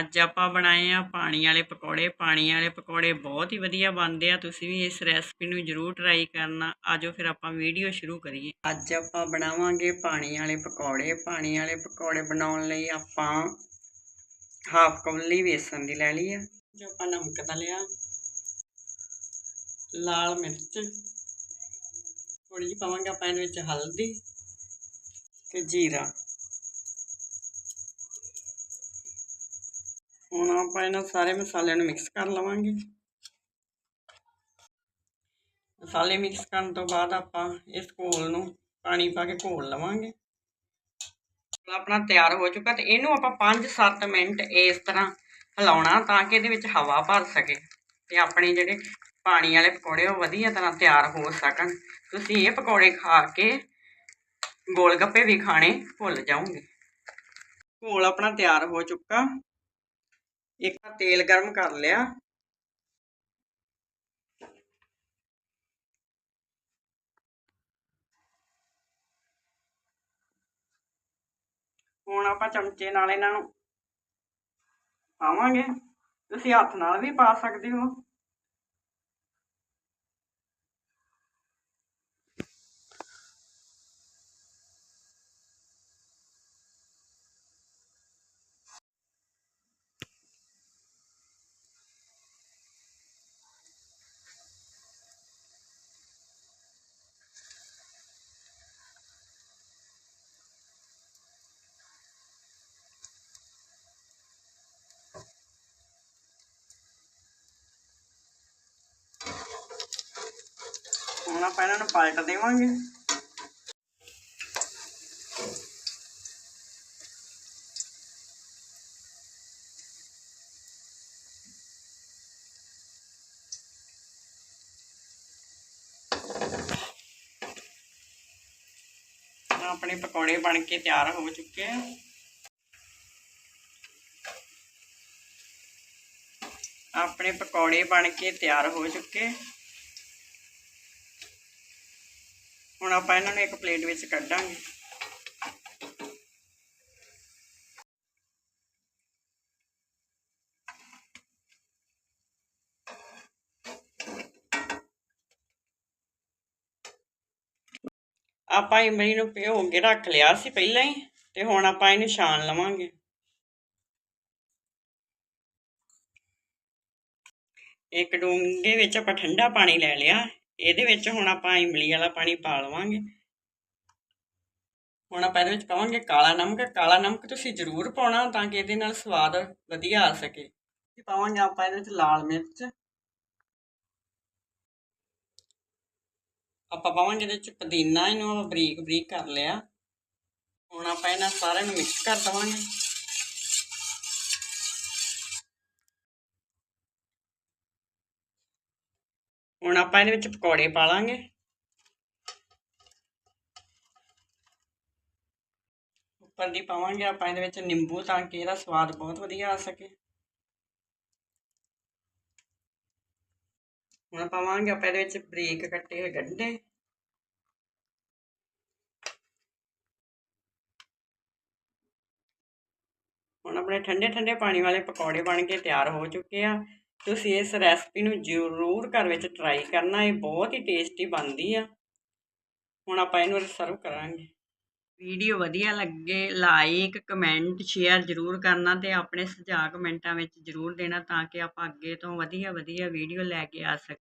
ਅੱਜ ਆਪਾਂ ਬਣਾਏ ਆ ਪਾਣੀ ਵਾਲੇ ਪਕੌੜੇ। ਪਾਣੀ ਵਾਲੇ ਪਕੌੜੇ ਬਹੁਤ ਹੀ ਵਧੀਆ ਬਣਦੇ ਆ। ਤੁਸੀਂ ਵੀ ਇਸ ਰੈਸਪੀ ਨੂੰ ਜਰੂਰ ਟਰਾਈ ਕਰਨਾ। ਆਜੋ ਫਿਰ ਆਪਾਂ ਵੀਡੀਓ ਸ਼ੁਰੂ ਕਰੀਏ। ਅੱਜ ਆਪਾਂ ਬਣਾਵਾਂਗੇ ਪਾਣੀ ਵਾਲੇ ਪਕੌੜੇ। ਪਾਣੀ ਵਾਲੇ ਪਕੌੜੇ ਬਣਾਉਣ ਲਈ ਆਪਾਂ ਹਾਫ ਕੌਲੀ ਵੇਸਣ ਦੀ ਲੈ ਲਈ ਆ। ਜੋ ਆਪਾਂ ਨਮਕ ਦਾ ਲਿਆ। ਲਾਲ ਮਿਰਚ। ਥੋੜੀ ਜਿਹੀ ਪਾਵਾਂਗੇ ਆਪਾਂ ਇਹਦੇ ਵਿੱਚ ਹਲਦੀ ਤੇ ਜੀਰਾ। ਹੁਣ ਆਪਾਂ ਇਹਨਾਂ ਸਾਰੇ ਮਸਾਲਿਆਂ ਨੂੰ ਮਿਕਸ ਕਰ ਲਵਾਂਗੇ। ਮਸਾਲੇ ਮਿਕਸ ਕਰਨ ਤੋਂ ਬਾਅਦ ਆਪਾਂ ਇਸ ਘੋਲ ਨੂੰ ਪਾਣੀ ਪਾ ਕੇ ਘੋਲ ਲਵਾਂਗੇ। ਆਪਣਾ ਤਿਆਰ ਹੋ ਚੁੱਕਾ ਤੇ ਇਹਨੂੰ ਆਪਾਂ 5-7 ਮਿੰਟ ਇਸ ਤਰ੍ਹਾਂ ਹਿਲਾਉਣਾ ਤਾਂ ਕਿ ਇਹਦੇ ਵਿੱਚ ਹਵਾ ਭਰ ਸਕੇ ਤੇ ਆਪਣੇ ਜਿਹੜੇ ਪਾਣੀ ਵਾਲੇ ਪਕੌੜੇ ਉਹ ਵਧੀਆ ਤਰ੍ਹਾਂ ਤਿਆਰ ਹੋ ਸਕਣ। ਤੁਸੀਂ ਇਹ ਪਕੌੜੇ ਖਾ ਕੇ ਗੋਲ ਗੱਪੇ ਵੀ ਖਾਣੇ ਭੁੱਲ ਜਾਓਗੇ। ਘੋਲ ਆਪਣਾ ਤਿਆਰ ਹੋ ਚੁੱਕਾ। ਇੱਕ ਤੇਲ ਗਰਮ ਕਰ ਲਿਆ। ਹੁਣ ਆਪਾਂ ਚਮਚੇ ਨਾਲ ਇਹਨਾਂ ਨੂੰ ਪਾਵਾਂਗੇ। ਤੁਸੀਂ ਹੱਥ ਨਾਲ ਵੀ ਪਾ ਸਕਦੇ ਹੋ। ਹੁਣ ਆਪਾਂ ਇਹਨਾਂ ਨੂੰ ਪਲਟ ਦੇਵਾਂਗੇ। ਆਪਣੇ ਪਕੌੜੇ ਬਣ ਕੇ ਤਿਆਰ ਹੋ ਚੁੱਕੇ ਆ। ਆਪਣੇ ਪਕੌੜੇ ਬਣ ਕੇ ਤਿਆਰ ਹੋ ਚੁੱਕੇ। ਹੁਣ ਆਪਾਂ ਇਹਨਾਂ ਨੂੰ ਇੱਕ ਪਲੇਟ ਵਿੱਚ ਕੱਢਾਂਗੇ। ਆਪਾਂ ਇਮਲੀ ਨੂੰ ਭਿਓ ਕੇ ਰੱਖ ਲਿਆ ਸੀ ਪਹਿਲਾਂ ਹੀ, ਤੇ ਹੁਣ ਆਪਾਂ ਇਹਨੂੰ ਛਾਣ ਲਵਾਂਗੇ। ਇੱਕ ਡੂੰਘੇ ਵਿੱਚ ਆਪਾਂ ਠੰਡਾ ਪਾਣੀ ਲੈ ਲਿਆ। ਇਹਦੇ ਵਿੱਚ ਹੁਣ ਆਪਾਂ ਇਮਲੀ ਵਾਲਾ ਪਾਣੀ ਪਾ ਲਵਾਂਗੇ। ਹੁਣ ਆਪਾਂ ਇਹਦੇ ਵਿੱਚ ਪਾਵਾਂਗੇ ਕਾਲਾ ਨਮਕ। ਕਾਲਾ ਨਮਕ ਤੁਸੀਂ ਜ਼ਰੂਰ ਪਾਉਣਾ ਤਾਂ ਕਿ ਇਹਦੇ ਨਾਲ ਸਵਾਦ ਵਧੀਆ ਆ ਸਕੇ। ਪਾਵਾਂਗੇ ਆਪਾਂ ਇਹਦੇ ਵਿੱਚ ਲਾਲ ਮਿਰਚ। ਆਪਾਂ ਪਾਵਾਂਗੇ ਇਹਦੇ ਵਿੱਚ ਪੁਦੀਨਾ, ਇਹਨੂੰ ਆਪਾਂ ਬਰੀਕ ਬਰੀਕ ਕਰ ਲਿਆ। ਹੁਣ ਆਪਾਂ ਇਹਨਾਂ ਸਾਰਿਆਂ ਨੂੰ ਮਿਕਸ ਕਰ ਦਵਾਂਗੇ। ਹੁਣ ਆਪਾਂ ਇਹਦੇ ਵਿੱਚ ਪਕੌੜੇ ਪਾ ਲਾਂਗੇ। ਉੱਪਰ ਦੀ ਪਾਵਾਂਗੇ ਆਪਾਂ ਇਹਦੇ ਵਿੱਚ ਨਿੰਬੂ ਤਾਂ ਕਿ ਇਹਦਾ ਸਵਾਦ ਬਹੁਤ ਵਧੀਆ ਆ ਸਕੇ। ਹੁਣ ਪਾਵਾਂਗੇ ਆਪਾਂ ਇਹਦੇ ਵਿੱਚ ਬਰੀਕ ਕੱਟੇ ਹੋਏ ਗੰਢੇ। ਹੁਣ ਆਪਣੇ ਠੰਡੇ ਠੰਡੇ ਪਾਣੀ ਵਾਲੇ ਪਕੌੜੇ ਬਣ ਕੇ ਤਿਆਰ ਹੋ ਚੁੱਕੇ ਆ। ਤੁਸੀਂ ਇਸ ਰੈਸਪੀ ਨੂੰ ਜ਼ਰੂਰ ਘਰ ਵਿੱਚ ਟਰਾਈ ਕਰਨਾ, ਇਹ ਬਹੁਤ ਹੀ ਟੇਸਟੀ ਬਣਦੀ ਆ। ਹੁਣ ਆਪਾਂ ਇਹਨੂੰ ਸਰਵ ਕਰਾਂਗੇ। ਵੀਡੀਓ ਵਧੀਆ ਲੱਗੇ ਲਾਈਕ ਕਮੈਂਟ ਸ਼ੇਅਰ ਜ਼ਰੂਰ ਕਰਨਾ ਤੇ ਆਪਣੇ ਸੁਝਾਅ ਕਮੈਂਟਾਂ ਵਿੱਚ ਜ਼ਰੂਰ ਦੇਣਾ ਤਾਂ ਕਿ ਆਪਾਂ ਅੱਗੇ ਤੋਂ ਵਧੀਆ ਵਧੀਆ ਵੀਡੀਓ ਲੈ ਕੇ ਆ ਸਕੀਏ।